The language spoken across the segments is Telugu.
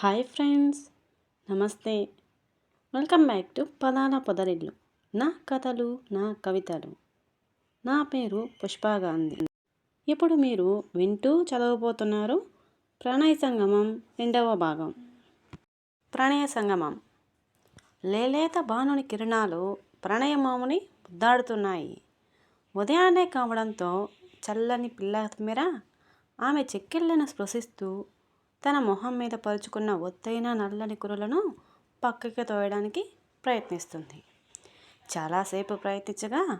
హాయ్ ఫ్రెండ్స్ నమస్తే. వెల్కమ్ బ్యాక్ టు పదాల పొదరిల్లు. నా కథలు నా కవితలు. నా పేరు పుష్ప గాంధీ. ఇప్పుడు మీరు వింటూ చదవబోతున్నారు ప్రణయ సంగమం రెండవ భాగం. ప్రణయ సంగమం. లేలేత బాణుని కిరణాలు ప్రణయమాముని ముద్దాడుతున్నాయి. ఉదయాన్నే కావడంతో చల్లని పిల్ల మెర ఆమె చెక్కిళ్ళను స్పృశిస్తూ తన మొహం మీద పరుచుకున్న ఒత్తైన నల్లని కురులను పక్కకి తోయడానికి ప్రయత్నిస్తుంది. చాలాసేపు ప్రయత్నించగా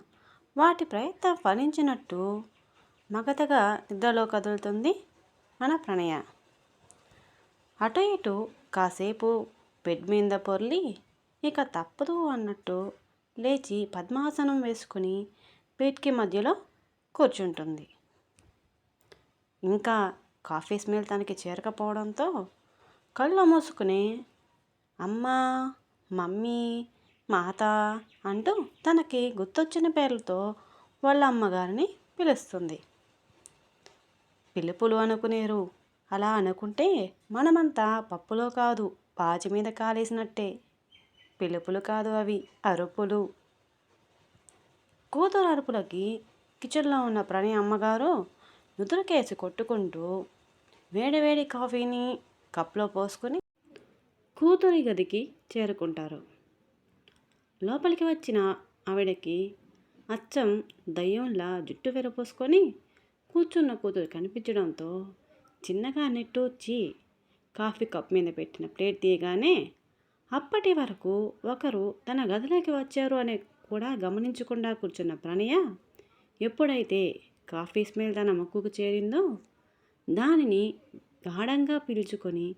వాటి ప్రయత్నం ఫలించినట్టు మగతగా నిద్రలో కదులుతుంది మన ప్రణయ. అటు ఇటు కాసేపు బెడ్ మీద పొర్లి ఇక తప్పదు అన్నట్టు లేచి పద్మాసనం వేసుకుని బెడ్కి మధ్యలో కూర్చుంటుంది. ఇంకా కాఫీ స్మెల్ తనకి చేరకపోవడంతో కళ్ళు మూసుకుని అమ్మా మమ్మీ మాత అంటూ తనకి గుర్తొచ్చిన పేర్లతో వాళ్ళ అమ్మగారిని పిలుస్తుంది. పిలుపులు అనుకునేరు. అలా అనుకుంటే మనమంతా పప్పులో కాదు పాచి మీద కాలేసినట్టే. పిలుపులు కాదు అవి అరుపులు. కూతురు అరుపులకి కిచెన్లో ఉన్న ప్రణయ్ అమ్మగారు నుదురుకేసి కొట్టుకుంటూ వేడివేడి కాఫీని కప్లో పోసుకొని కూతురి గదికి చేరుకుంటారు. లోపలికి వచ్చిన ఆవిడకి అచ్చం దయ్యంలా జుట్టు వెరపోసుకొని కూర్చున్న కూతురు కనిపించడంతో చిన్నగా నెట్టూర్చి కాఫీ కప్ మీద పెట్టిన ప్లేట్ తీయగానే అప్పటి వరకు ఒకరు తన గదిలోకి వచ్చారు అని కూడా గమనించకుండా కూర్చున్న ప్రణయ ఎప్పుడైతే కాఫీ స్మెల్ తన ముక్కుకు చేరిందో దానిని గాఢంగా పిలుచుకొని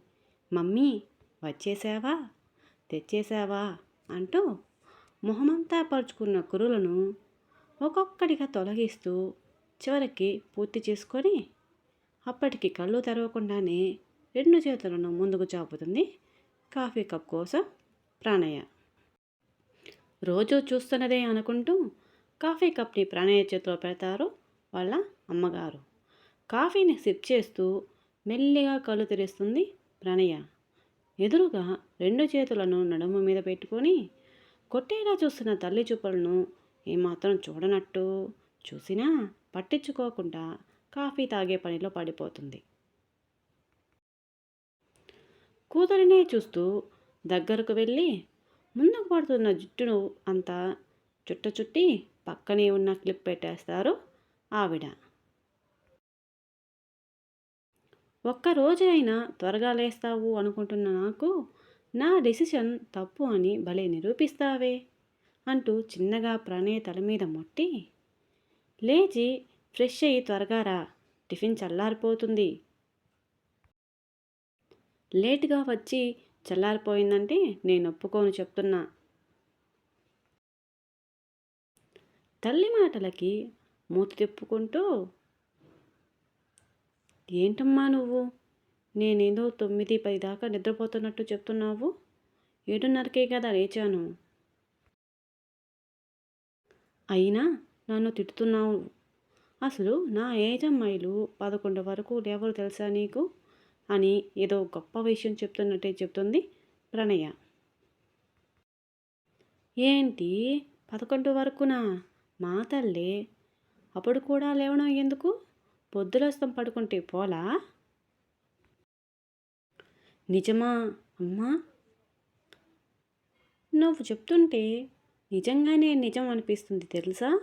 మమ్మీ వచ్చేసావా? తెచ్చేసావా? అంటూ మొహమంతా పరుచుకున్న కురులను ఒక్కొక్కటిగా తొలగిస్తూ చివరికి పూర్తి చేసుకొని అప్పటికి కళ్ళు తెరవకుండానే రెండు చేతులను ముందుకు చాపుతుంది కాఫీ కప్ కోసం ప్రాణయ్య రోజు చూస్తున్నదే అనుకుంటూ కాఫీ కప్ని ప్రాణయ్య చేతిలో పెడతారు వాళ్ళ అమ్మగారు. కాఫీని సిప్ చేస్తూ మెల్లిగా కళ్ళు తెరుస్తుంది ప్రణయ. ఎదురుగా రెండు చేతులను నడుము మీద పెట్టుకొని కొట్టేలా చూస్తున్న తల్లి చూపులను ఏమాత్రం చూడనట్టు చూసినా పట్టించుకోకుండా కాఫీ తాగే పనిలో పడిపోతుంది. కూతురినే చూస్తూ దగ్గరకు వెళ్ళి ముందుకు పడుతున్న జుట్టును అంతా చుట్ట చుట్టి పక్కనే ఉన్న క్లిప్ పెట్టేస్తారు ఆవిడ. ఒక్కరోజైనా త్వరగా లేస్తావు అనుకుంటున్న నాకు నా డెసిషన్ తప్పు అని భలే నిరూపిస్తావే అంటూ చిన్నగా ప్రణయ్ తల మీద మొట్టి లేచి ఫ్రెష్ అయ్యి త్వరగా రా టిఫిన్ చల్లారిపోతుంది. లేటుగా వచ్చి చల్లారిపోయిందంటే నేను ఒప్పుకోను చెప్తున్నా. తల్లి మాటలకి మూతి తిప్పుకుంటూ ఏంటమ్మా నువ్వు? నేనేదో తొమ్మిది పది దాకా నిద్రపోతున్నట్టు చెప్తున్నావు. ఏడున్నరకే కదా లేచాను. అయినా నన్ను తిడుతున్నావు. అసలు నా ఏజ్ అమ్మాయిలు పదకొండు వరకు లేవరు తెలుసా నీకు? అని ఏదో గొప్ప విషయం చెప్తున్నట్టే చెప్తుంది ప్రణయ. ఏంటి? పదకొండు వరకునా? మా తల్లి. అప్పుడు కూడా లేవడం ఎందుకు? పొద్దులస్తం పడుకుంటే పోలా? నిజమా అమ్మా? నువ్వు చెప్తుంటే నిజంగానే నిజం అనిపిస్తుంది తెలుసా?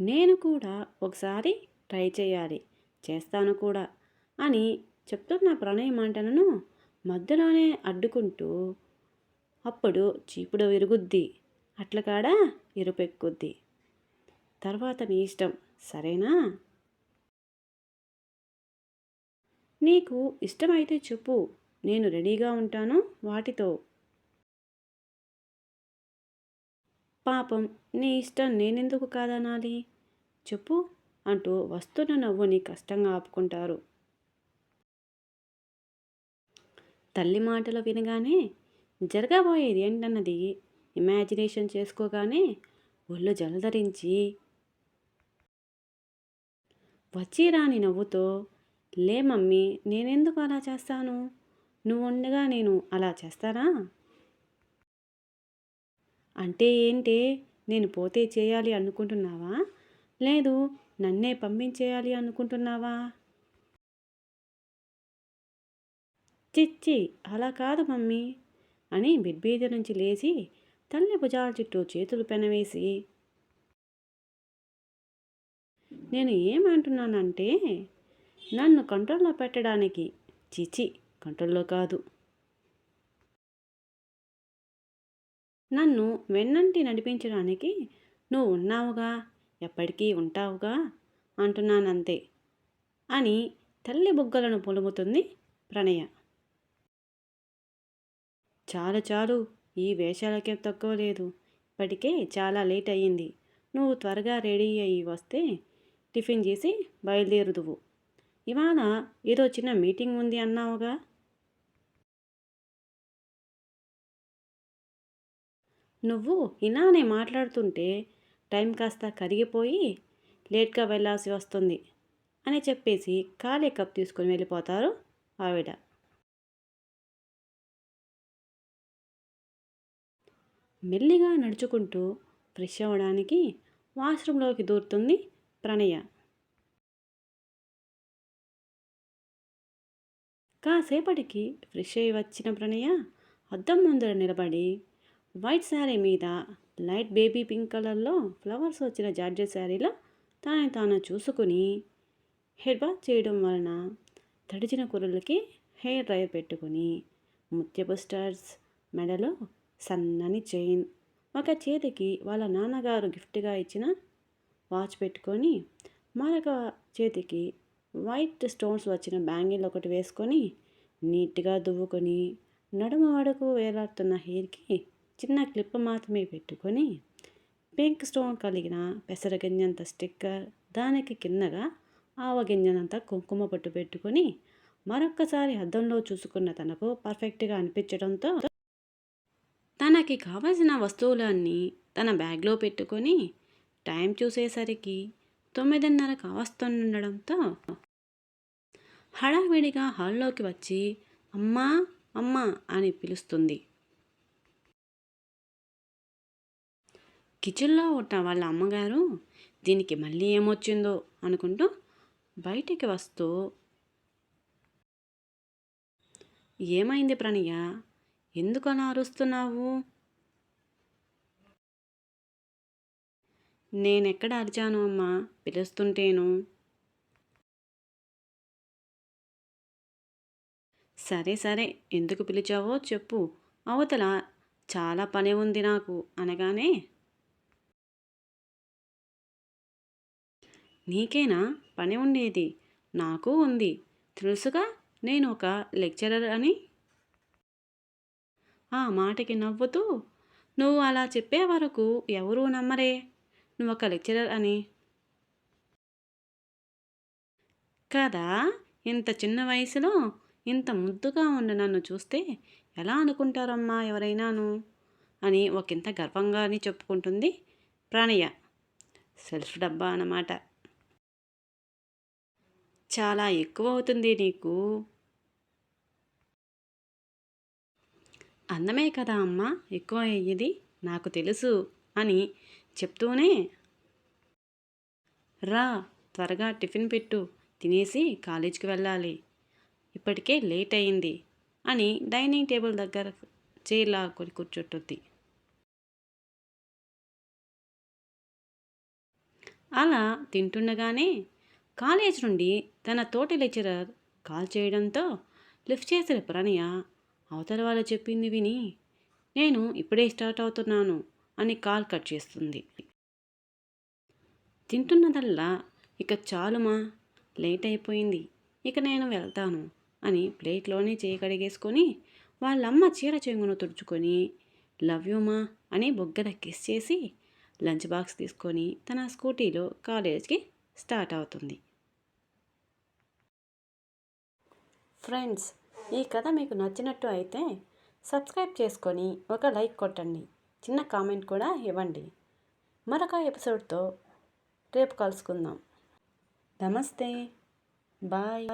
నేను కూడా ఒకసారి ట్రై చేయాలి చేస్తాను కూడా అని చెప్తున్న ప్రణయ మాటలను మధ్యలోనే అడ్డుకుంటూ అప్పుడు చీపుడు విరుగుద్ది అట్లకాడ ఇరుపెక్కుద్ది. తర్వాత నీ ఇష్టం సరేనా? నీకు ఇష్టమైతే చెప్పు నేను రెడీగా ఉంటాను వాటితో. పాపం నీ ఇష్టం నేనెందుకు కాదనాలి? చెప్పు అంటూ వస్తున్న నవ్వుని కష్టంగా ఆపుకుంటారు. తల్లి మాటలు వినగానే జరగబోయేది ఏంటన్నది ఇమాజినేషన్ చేసుకోగానే ఒళ్ళు జలధరించి వచ్చిరాని నవ్వుతో లే మమ్మీ నేనెందుకు అలా చేస్తాను? నువ్వు ఉండగా నేను అలా చేస్తానా? అంటే ఏంటే నేను పోతే చేయాలి అనుకుంటున్నావా? లేదు నన్నే పంపించేయాలి అనుకుంటున్నావా? చిచ్చి అలా కాదు మమ్మీ అని బిడ్బీద నుంచి లేచి తల్లి భుజాల చుట్టూ చేతులు పెనవేసి నేను ఏమంటున్నానంటే నన్ను కంట్రోల్లో పెట్టడానికి చిచి కంట్రోల్లో కాదు. నన్ను వెన్నంటి నడిపించడానికి నువ్వు ఉన్నావుగా ఎప్పటికీ ఉంటావుగా అంటున్నానంతే అని తల్లి బుగ్గలను పొలుముతుంది ప్రణయ. చాలు చాలు ఈ వేషాలకే తక్కువ లేదు. ఇప్పటికే చాలా లేట్ అయ్యింది. నువ్వు త్వరగా రెడీ అయ్యి వస్తే టిఫిన్ చేసి బయలుదేరుదువు. ఇవాళ ఏదో చిన్న మీటింగ్ ఉంది అన్నావుగా? నువ్వు ఇలానే మాట్లాడుతుంటే టైం కాస్త కరిగిపోయి లేట్గా వెళ్ళాల్సి వస్తుంది అని చెప్పేసి ఖాళీ కప్ తీసుకొని వెళ్ళిపోతారు ఆవిడ. మెల్లిగా నడుచుకుంటూ ఫ్రెష్ అవ్వడానికి వాష్రూంలోకి దూరుతుంది ప్రణయ. కాసేపటికి ఫ్రెష్ అయ్యి వచ్చిన ప్రణయ అద్దం ముందర నిలబడి వైట్ శారీ మీద లైట్ బేబీ పింక్ కలర్లో ఫ్లవర్స్ వచ్చిన జార్జెట్ శారీలో తాను తాను చూసుకుని హెడ్ బాత్ చేయడం వలన తడిచిన కూరలకి హెయిర్ డ్రైర్ పెట్టుకుని ముత్యపు స్టార్స్ మెడలో సన్నని చైన్ ఒక చేతికి వాళ్ళ నాన్నగారు గిఫ్ట్గా ఇచ్చిన వాచ్ పెట్టుకొని మరొక చేతికి వైట్ స్టోన్స్ వచ్చిన బ్యాంగిల్ ఒకటి వేసుకొని నీట్గా దువ్వుకొని నడుము వడకు వేలాడుతున్న హెయిర్కి చిన్న క్లిప్ మాత్రమే పెట్టుకొని పింక్ స్టోన్ కలిగిన పెసరగింజంత స్టిక్కర్ దానికి కిందగా ఆవగింజనంత కుంకుమ పట్టు పెట్టుకొని మరొక్కసారి అద్దంలో చూసుకున్న తనకు పర్ఫెక్ట్గా అనిపించడంతో తనకి కావలసిన వస్తువులన్నీ తన బ్యాగ్లో పెట్టుకొని టైం చూసేసరికి తొమ్మిదిన్నర కావస్తుండడంతో హడావిడిగా హాల్లోకి వచ్చి అమ్మా అమ్మా అని పిలుస్తుంది. కిచెన్లో ఉన్న వాళ్ళ అమ్మగారు దీనికి మళ్ళీ ఏమొచ్చిందో అనుకుంటూ బయటికి వస్తూ ఏమైంది ప్రణయ? ఎందుకు అలా అరుస్తున్నావు? నేనెక్కడ అరిచాను అమ్మా? పిలుస్తుంటేను. సరే సరే. ఎందుకు పిలిచావో చెప్పు. అవతల చాలా పని ఉంది నాకు అనగానే. నీకేనా? పని ఉండేది. నాకు ఉంది. తెలుసుగా? నేను ఒక లెక్చరర్ అని. ఆ మాటకి నవ్వుతూ నువ్వు అలా చెప్పే వరకు ఎవరూ నమ్మరే. నువ్వు ఒక లెక్చరర్ అని. కదా? ఇంత చిన్న వయసులో ఇంత ముద్దుగా ఉన్న నన్ను చూస్తే ఎలా అనుకుంటారమ్మా ఎవరైనాను? అని ఒకంత గర్వంగానే చెప్పుకుంటుంది ప్రాణయ్య. సెల్ఫ్ డబ్బా అన్నమాట. చాలా ఎక్కువ అవుతుంది నీకు? అందమే కదా అమ్మ ఎక్కువ అయ్యేది నాకు తెలుసు అని చెప్తూనే రా త్వరగా టిఫిన్ పెట్టు తినేసి కాలేజీకి వెళ్ళాలి. ఇప్పటికే లేట్ అయింది అని డైనింగ్ టేబుల్ దగ్గర చైర్ కొని కూర్చుంటుంది అలా తింటుండగానే కాలేజ్ నుండి తన తోటి లెక్చరర్ కాల్ చేయడంతో లిఫ్ట్ చేసిన ప్రణయ అవతల వాళ్ళు చెప్పింది విని నేను ఇప్పుడే స్టార్ట్ అవుతున్నాను. అని కాల్ కట్ చేస్తుంది. తింటున్నదల్లా ఇక చాలుమా? లేట్ అయిపోయింది. ఇక నేను వెళ్తాను అని ప్లేట్లోనే చేయి కడిగేసుకొని వాళ్ళమ్మ చీర చెంగును తుడుచుకొని లవ్ యూమా అని బొగ్గల కిస్ చేసి లంచ్ బాక్స్ తీసుకొని తన స్కూటీలో కాలేజ్కి స్టార్ట్ అవుతుంది. ఫ్రెండ్స్ ఈ కథ మీకు నచ్చినట్టు అయితే సబ్స్క్రైబ్ చేసుకొని ఒక లైక్ కొట్టండి. చిన్న కామెంట్ కూడా ఇవ్వండి. మరొక ఎపిసోడ్తో రేపు కలుసుకుందాం. నమస్తే. బాయ్.